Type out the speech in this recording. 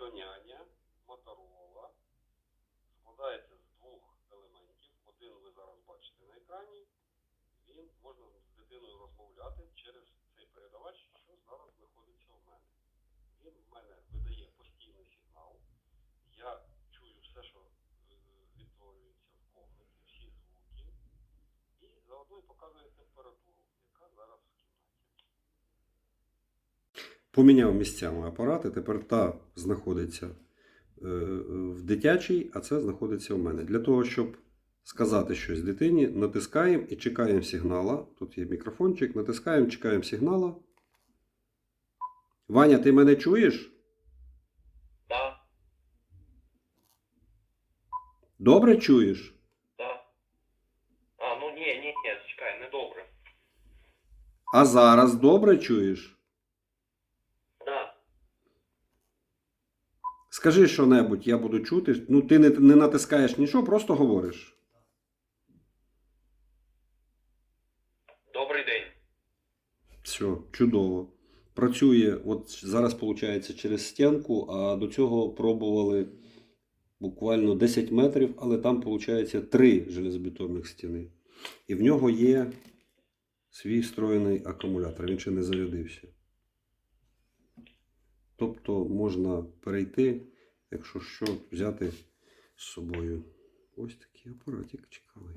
радіоняня Моторола складається з двох елементів. Один ви зараз бачите на екрані. Він можна з дитиною розмовляти через цей передавач, що зараз знаходиться в мене. Він в мене видає постійний сигнал. Я чую все, що е, відтворюється в комнаті, всі звуки. І заодно і показує температуру, яка зараз в кімнаті. Поміняв місцями апарати, тепер та знаходиться е, в дитячій, а це знаходиться у мене. Для того, щоб сказати щось дитині, натискаємо і чекаємо сигнала. Тут є мікрофончик, натискаємо, чекаємо сигнала. Ваня, ти мене чуєш? Да, Добре чуєш? да. А, ну ні, ні, ні, чекай, недобре. А зараз добре чуєш? Да. Скажи що-небудь, я буду чути. Ну, ти не, не натискаєш нічого, просто говориш. Добрий день. Все, чудово. Працює, от зараз виходить через стінку, а до цього пробували буквально 10 метрів, але там виходить 3 железобетонних стіни. І в нього є свій встроєний акумулятор, він ще не зарядився. Тобто можна перейти, якщо що, взяти з собою. Ось такий апаратик цікавий.